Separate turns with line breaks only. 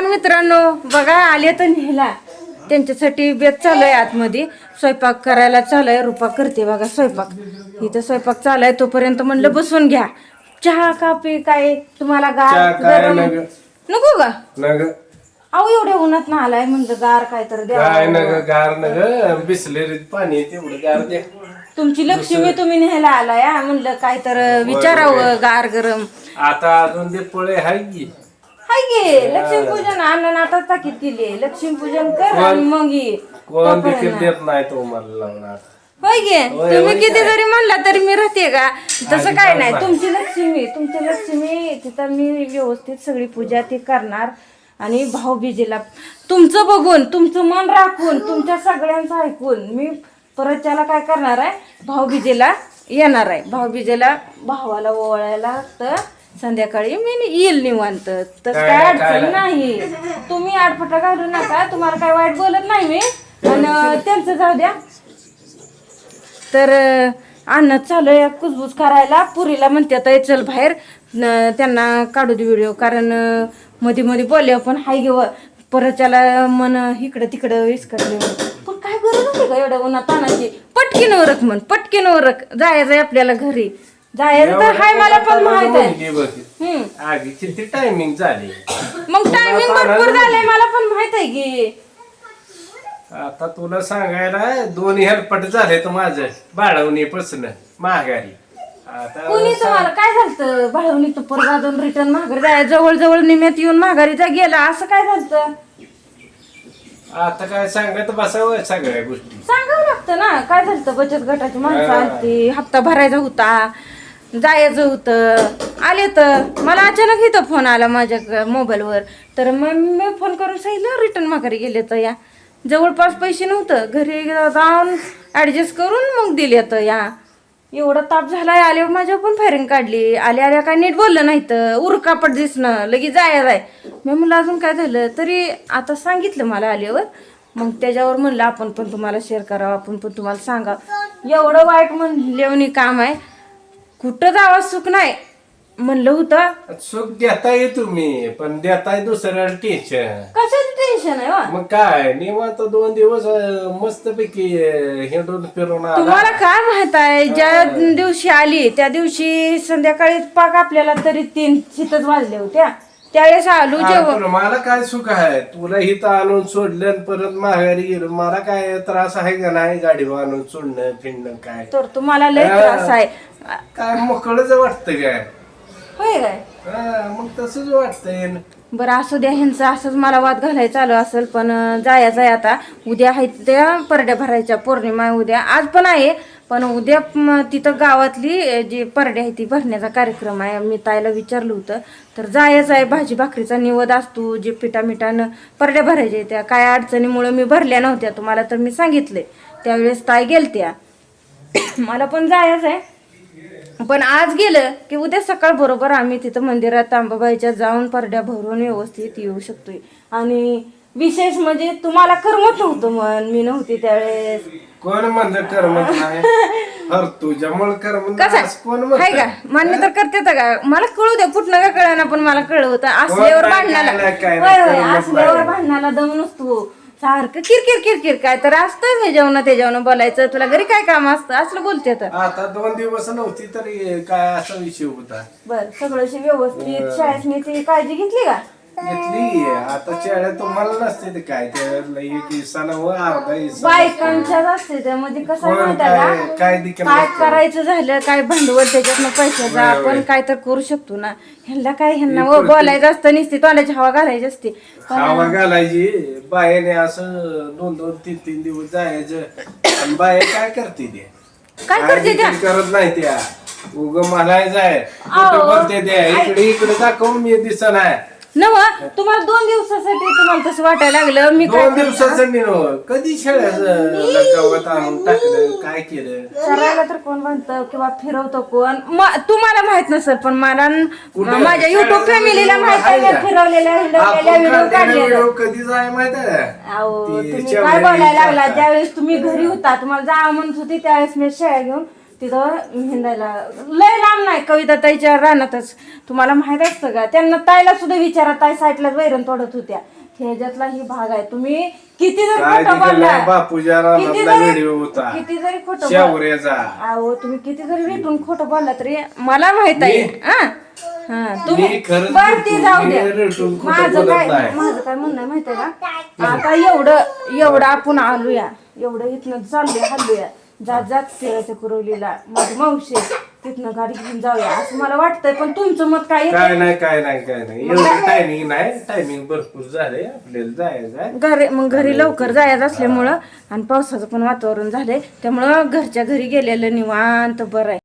नमस्कार मित्रांनो बघा आले तर नेला. त्यांच्यासाठी बेत चालू आहे आतमध्ये. स्वयंपाक करायला चालू आहे. रुपा करते बघा स्वयंपाक. इथं स्वयंपाक चालू आहे. तोपर्यंत म्हणलं बसून घ्या. चहा कापी काय तुम्हाला
चहा
गार
काय
गरम?
नग
नको का
नग
अहो एवढ्या उन्हात ना आलाय म्हणलं गार काय तर द्या.
काय नग गार नग? बिसलेरीत पाणी तेवढं गार द्या.
तुमची लक्ष्मी तुम्ही न्यायला आलाय हा. म्हणलं काय तर विचारावं गार गरम.
आता अजून ते पळे हाय की?
हाय गे लक्ष्मीपूजन अन्न आता ताकीद केली लक्ष्मीपूजन कर आणि मग ये.
कोण देखील देत नाही तो मला लावणार
होय गे तुम्ही किती जरी म्हणला तरी मी राहते का? तसं काय नाही. तुमची लक्ष्मी तुमची लक्ष्मी तिथं मी व्यवस्थित सगळी पूजा ती करणार आणि भाऊबीजेला तुमचं बघून तुमचं मन राखून तुमच्या सगळ्यांचं ऐकून मी परत त्याला काय करणार आहे? भाऊबीजेला येणार आहे. भाऊबीजेला भावाला ओवाळायला तर संध्याकाळी मी येईल निवांत. तसं काय अडचण नाही. तुम्ही आडफटा घालू नका. तुम्हाला काय वाईट बोलत नाही मी. आणि त्यांचं जाऊ द्या. तर अन्न चालू आहे कुजबूज करायला. पुरीला म्हणते आता "ए, चल बाहेर. न- त्यांना काढू दे व्हिडिओ कारण मध्ये मध्ये बोलले पण हाय घेऊ परत त्याला मन इकडं तिकडं विस्कटले पण काय गरज होती का एवढ्या उन्हा तानाची पटकीन ओरख म्हण पटकीन ओरख. जायचंय आपल्याला घरी. जायचं तर हाय मला पण माहीत आहे.
म्हणली बघ.
हम्म.
आगी किती टायमिंग झाली.
मग टायमिंग भरपूर झालंय मला पण माहीत आहे की.
आता तुला सांगायला दोन हेलपट झाले तर माझं बाळवणीपासून माघारी. आता
कोणी तुम्हाला काय झालं बाळवणी तर परत अजून रिटर्न माघारी जाय जवळ जवळ निम्यात येऊन माघारीचा गेला असं काय झालं
आता काय सांगत बसावं सगळ्या गोष्टी.
सांगावं लागतं ना. काय झालं बचत गटाची माणसं आलती हप्ता भरायचा होता. जायचं होतं. आले तर. मला अचानक इथं फोन आला माझ्या मोबाईलवर तर मग मी फोन करून सांगितलं रिटर्न माघारी गेले तर या. जवळपास पैसे नव्हतं. घरी जाऊन ॲडजस्ट करून मग दिले तर या. एवढा ताप झालाय आल्यावर माझ्यावर पण फायरिंग काढली. आल्या आल्या काय नीट बोललं नाही तर. उरकापट दिसणं लगेच जाया जाय मी म्हणलं अजून काय झालं? तरी आता सांगितलं मला आल्यावर. मग त्याच्यावर म्हणलं आपण पण तुम्हाला शेअर करावं आपण पण तुम्हाला सांगावं. एवढं वाईट म्हणलेवणी काम आहे. कुठं जावं सुख नाही. म्हणलं होतं.
सुख देताय तुम्ही पण देताय दुसऱ्याला टेन्शन
कशाचं टेन्शन आहे
मग काय निवांत दोन दिवस मस्त पैकी हिंडून फिरून आला.
तुम्हाला काय माहीत आहे ज्या दिवशी आली त्या दिवशी संध्याकाळी पाक आपल्याला तरी तीन शीतच वाजले होत्या. त्यावेळेस आलो जेव्हा
मला काय सुख आहे? तुला इथं आणून सोडलं आणि परत माघारी गेलो. मला काय त्रास आहे का नाही गाडीवर आणून सोडणं फिरणं काय?
तर तुम्हाला लय त्रास आहे.
काय मोकळच वाटतं काय?
होय काय?
हा, मग तसंच वाटतंय.
बरं असू द्या ह्यांचं असंच मला वाद घालायला चालू असेल पण अं, जायचं आहे आता. उद्या आहे त्या परड्या भरायच्या पौर्णिमा आहे उद्या. आज पण आहे पण उद्या तिथं गावातली जी परडे आहे ती भरण्याचा कार्यक्रम आहे. मी ताईला विचारलं होतं. तर जायचं आहे भाजी भाकरीचा निवद असतो जे पिठामिठानं परड्या भरायच्या त्या. काय अडचणीमुळं मी भरल्या नव्हत्या तुम्हाला तर मी सांगितले. त्यावेळेस ताई गेलत्या. मला पण जायचं आहे पण आज गेलं की उद्या सकाळ बरोबर आम्ही तिथं मंदिरात तांबाबाईच्या जाऊन परड्या भरून व्यवस्थित येऊ शकतोय. आणि विशेष म्हणजे तुम्हाला करमत नव्हतं मन मी नव्हती त्यावेळेस.
कोण म्हणलं करमत नाही? हर तुझ्यामुळे करमत
कसं?
नाही
आहे का? मान्य तर करते का मला कळू द्या कुठनं का कळना पण मला कळलं होतं. असल्यावर
नाही,
भांडणाला.
काय नाही, काय
होय
नाही,
होय
करमत
असल्यावर. भांडणाला दम नसतो. सारखं किरकिर किरकिर काय तर असतं हे जेवण ते जेवण बोलायचं. तुला घरी काय काम असतं? असलं बोलते तर
आता दोन दिवस नव्हती तरी काय असा विषय होता.
बर सगळं व्यवस्थित शाळेत काळजी घेतली का?
घेतली. आता शेळ्या तुम्हाला नसते ते काय त्याला एक इसाना व अर्धा इसा
बायकांच्याच असते. त्यामध्ये कसं आहे
कोण
माहिती
काय
आहे का?
काय देखील
काय
नसतं.
करायचं झालं काय भांडवल त्याच्यातनं पैशाचं आपण काय तर करू शकतो ना. ह्यांना काय ह्यांना व बोलायचं असतं नुसती तोंडाची हवा घालायची असते.
हवा घालायची. बायाने असं दोन दोन तीन तीन दिवस जायचं. आणि बाया काय करते ते?
काय करते त्या?
देखील करत नाही त्या. उग कुठं बोलते त्या? इकडे इकडे दाखवून मी दिसत नाही.
नव तुम्हाला दोन दिवसासाठी तुम्हाला तसं वाटायला लागलं. मी काय
दोन दिवसाचं कधी शेळ्याचं गवत आणून टाकलं? काय केलं?
करायला तर कोण म्हणतं किंवा फिरवतं कोण? म- तुम्हाला माहीत नसेल पण मला न-
कुठं?
माझ्या युट्यूब फॅमिलीला माहीत आहे
आहे
मी
का?
फिरवलेल्या हिंडवलेल्या
आपण
व्हिडिओ
काढलेला
काढलेला.
व्हिडिओ कधी जाय माहीत आहे
अहो तुम्ही काय बोलायला लागला. ज्यावेळेस तुम्ही घरी होता तुम्हाला जावं म्हणत होती त्यावेळेस मी शेळ्या घेऊन तिथं हिंडायला लय लांब नाही कविता ताईच्या रानातच. तुम्हाला माहीत असतं का? त्यांना ताईला सुद्धा विचारा ताई साईडलाच वैरण तोडत होत्या. ह्याच्यातला ही भाग आहे. तुम्ही किती जर
काय
खोटं बोलला किती
रानातला
जरी
व्हिडिओ होता.
किती जरी खोटं बोल-
शेवऱ्याचा
अहो तुम्ही किती जरी भेटून खोटं बोलला तरी मला माहीत आहे. हा? हा तुम्ही
मी खरंच
बर ती. जाऊ
मी
द्या.
रेटून खोटं
माझं
बोलत
काय
नाही.
माझं काय म्हणणं आहे माहितीये का? आता एवढं एवढं आपण आलोया. एवढं इथनं चाललोय हल्लूया जात जात फिरायचं कुरवलीला माझी मावशी आहे. तिथनं गाडी घेऊन जाऊया. असं मला वाटतंय पण तुमचं मत काय आहे?
काय नाही काय नाही काय नाही. एवढं टायमिंग नाही. टायमिंग भरपूर झाले आपल्याला जायचं आहे.
घरी मग घरी लवकर जायचं असल्यामुळं आणि पावसाचं पण वातावरण झालंय. त्यामुळं घरच्या घरी गेलेलं निवांत बरं आहे.